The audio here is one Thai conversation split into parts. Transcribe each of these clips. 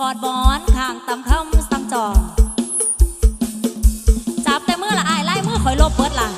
กอดบอนข้างตำคำตำจอง จับแต่เมื่อละอายไล่เมื่อคอยลบเบิดล่ะ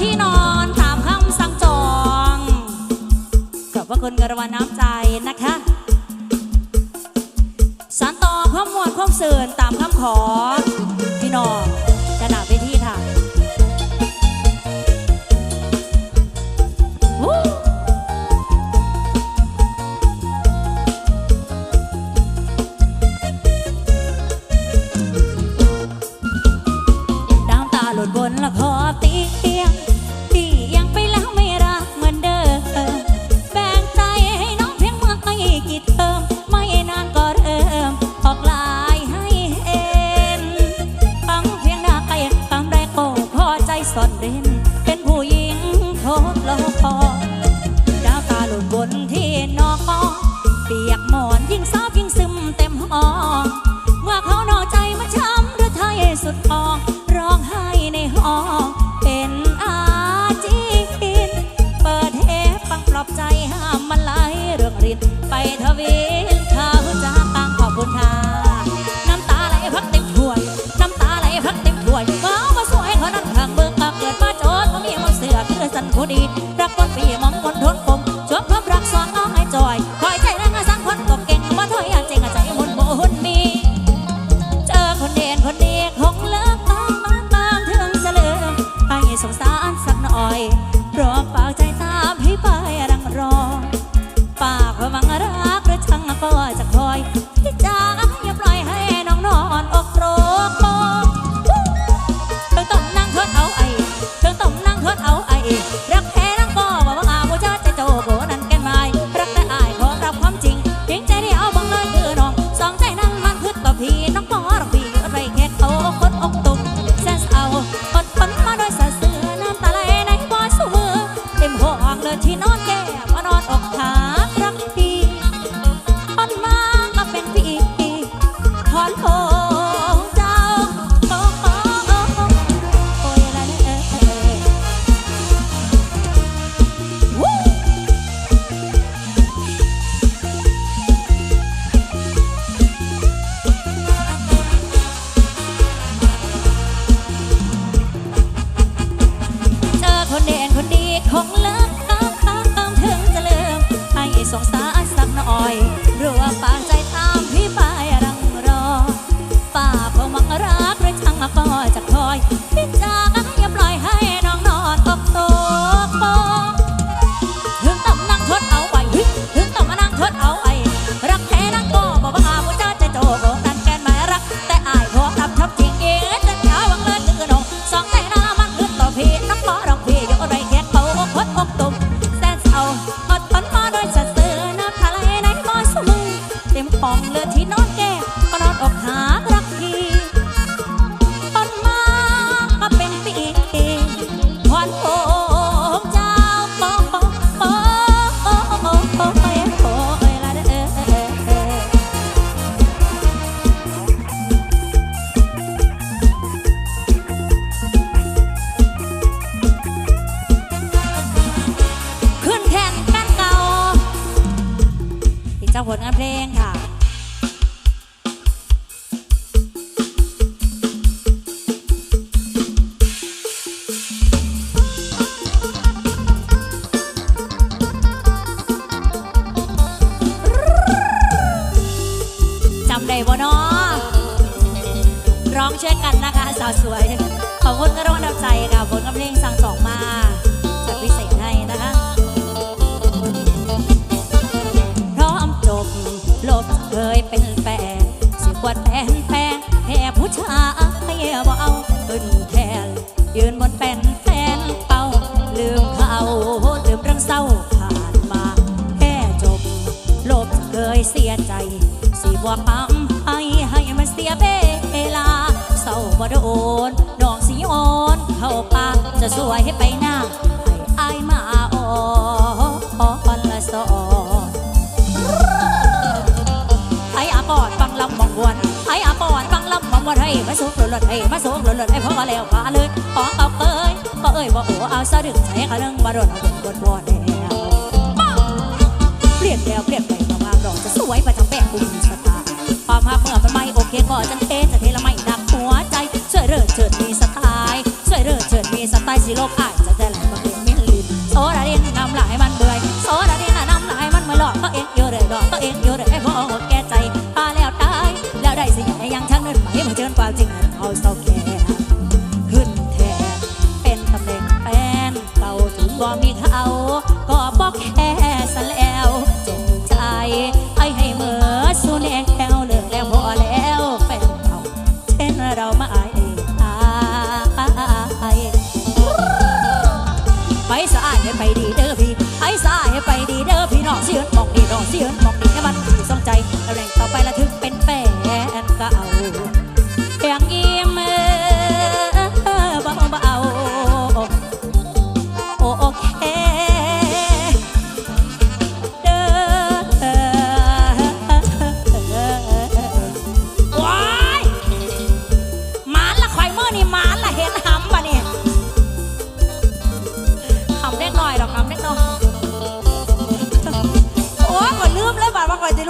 ที่นอนตามคำสั่งจองขอบพระคุณกระวาน้ำใจนะคะสารต่อข้อมวลข้อมเสื่อตามคำขอ พี่น้องจระดาษไปที่ค่ะดาวตาหลุดบนละครตี ไปทวีเขาจะปังขอบคุณค่น้ำตาไหลพักเต็มถ้วย น้ำตาไหลพักเต็มถ้วยเขามาสวยเขานั่งทางเบิ่งกเกิดมาโจรเขามีมาเสือคือสันผู้ดี จากผลงานเพลงค่ะ เคยเป็นแฟนสิบวันแฟนแฟนแค่ผู้ชายบ่เอาขึ้นแทนยืนบนแฟนแฟนเป่าลืมเขาลืมเรื่องเศร้าผ่านมาแค่จบลบเคยเสียใจ สิบว่าปั๊มให้ให้มันเสียเวลาเศร้าบ่โดนน้องสีอ่อนเข้าปากจะสวยให้ไปหน้าให้อายมาอ่อน ว่าไรมาสูงหลุดหลุดไอ้มาสูงหลุดหลุดไอ้พ่อแล้วพาเลยของเอาเอ้ยก็เอ้ยว่าโอ้เอาสะดึงใช้ขานึ่งมาโดนเอาบนบนแล้วเปลี่ยนแล้วเปลี่ยนไปความงามดอกจะสวยประจำแปลงบุญชะตาความหักเมื่อมันไม่โอเคก็จะเทจะเทละไม่ดักหัวใจช่วยเริ่เฉิดมีสไตล์ช่วยเริ่เฉิดมีสไตล์สีโลกอ้ายจะได้หลมงมาเป็นมิลลินโซดาดินนำหลายมันเบื่อโซดาดินนำหลายมันมาหลอกตัวเองเยอะเลยหลอกตัวเอง sian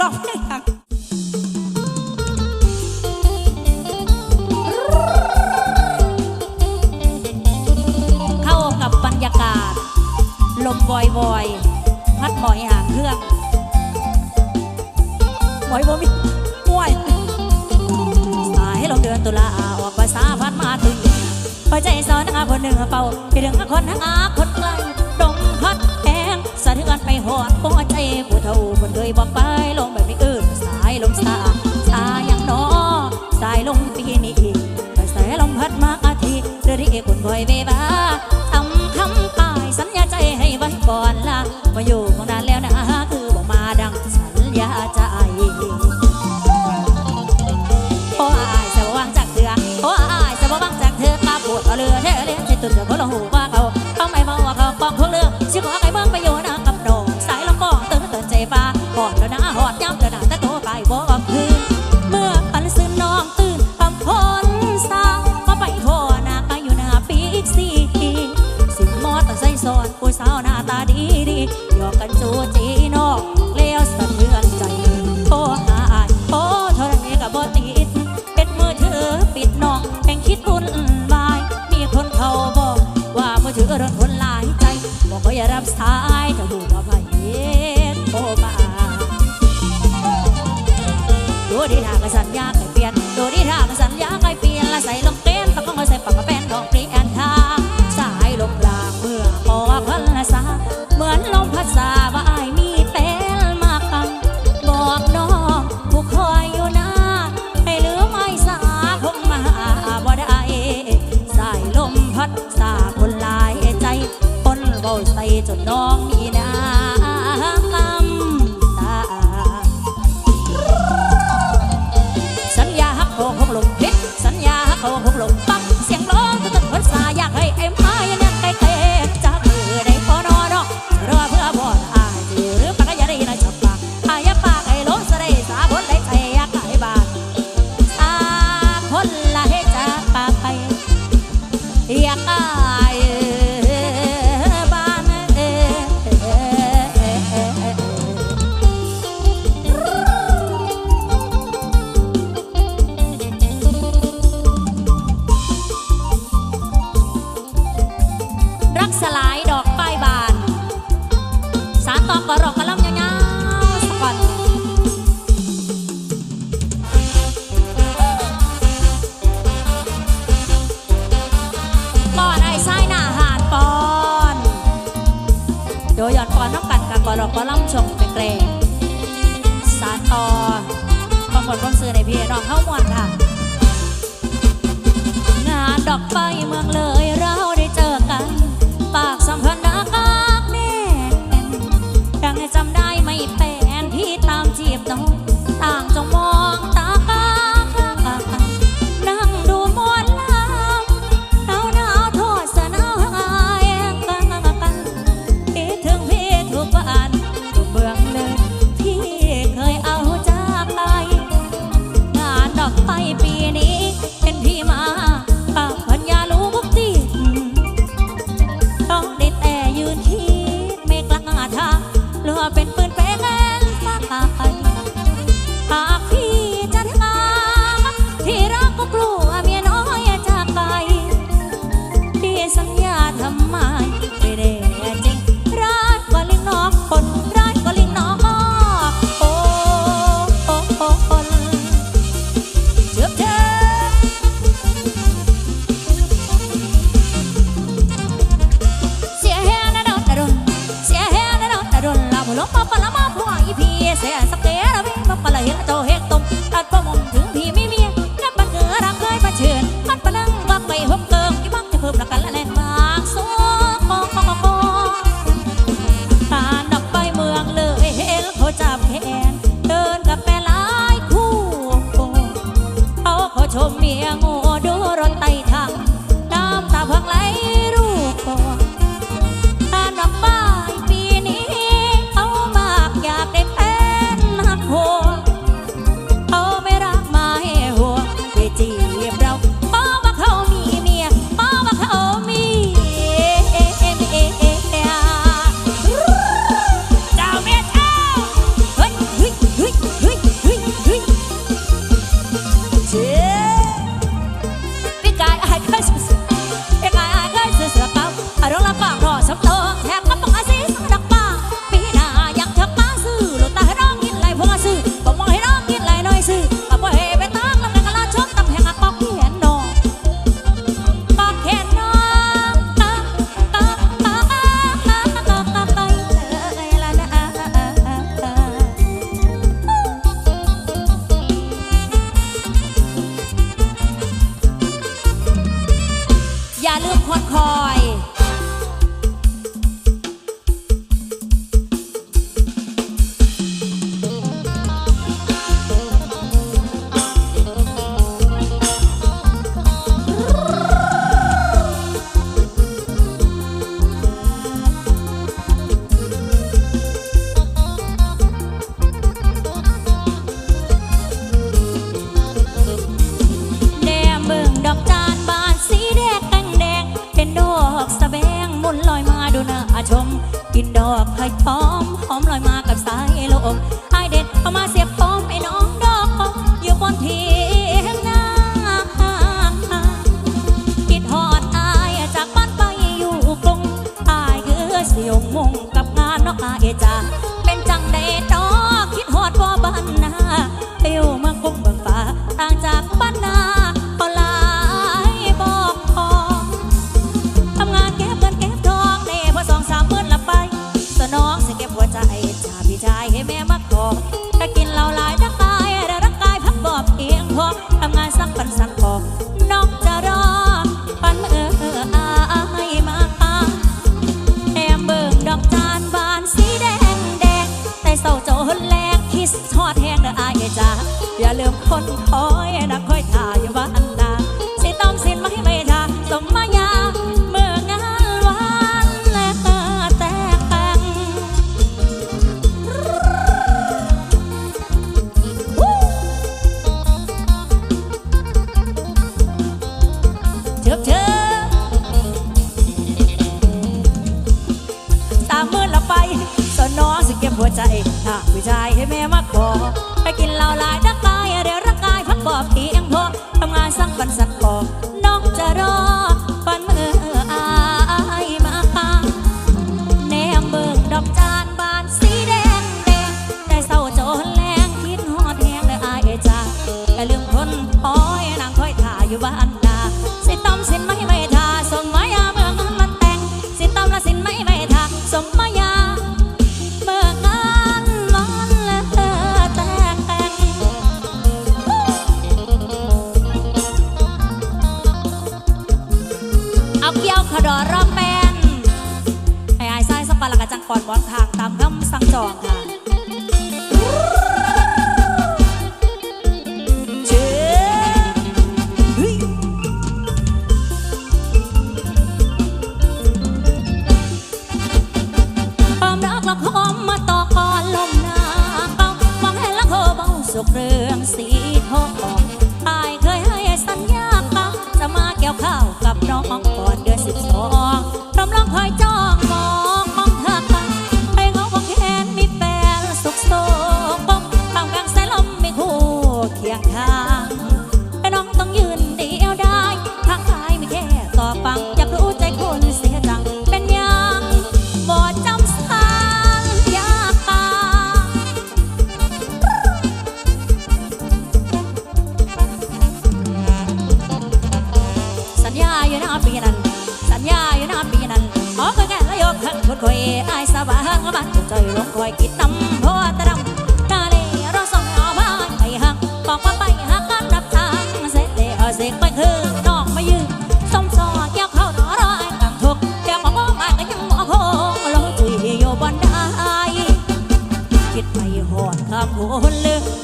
ร้องเลงอย่าเข้ากับบรรยากาศ ลมวอยวอยพัดหมอยหางเครื่องหมอยบ่มีมวยสาให้เราเดินตุลาออกภาษาพัดมาถึงพอใจสอนหาคนหนึ่งเป่าไปเรื่องคนหาคนไกล บ่อยเว อดอกก็ล่ำช่งแกล้งสารตอขอามหมความซื้อในพี่น้องเข้ามวนค่ะ งานดอกไปเมืองเลยเราได้เจอกัน ปากสัมพันธ์กากแน่ยังจำได้ไม่แปลนพี่ตามจีบน้อง ต่างจงมอง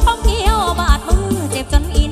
พร้อมเกี่ยวบาดมือเจ็บจนอี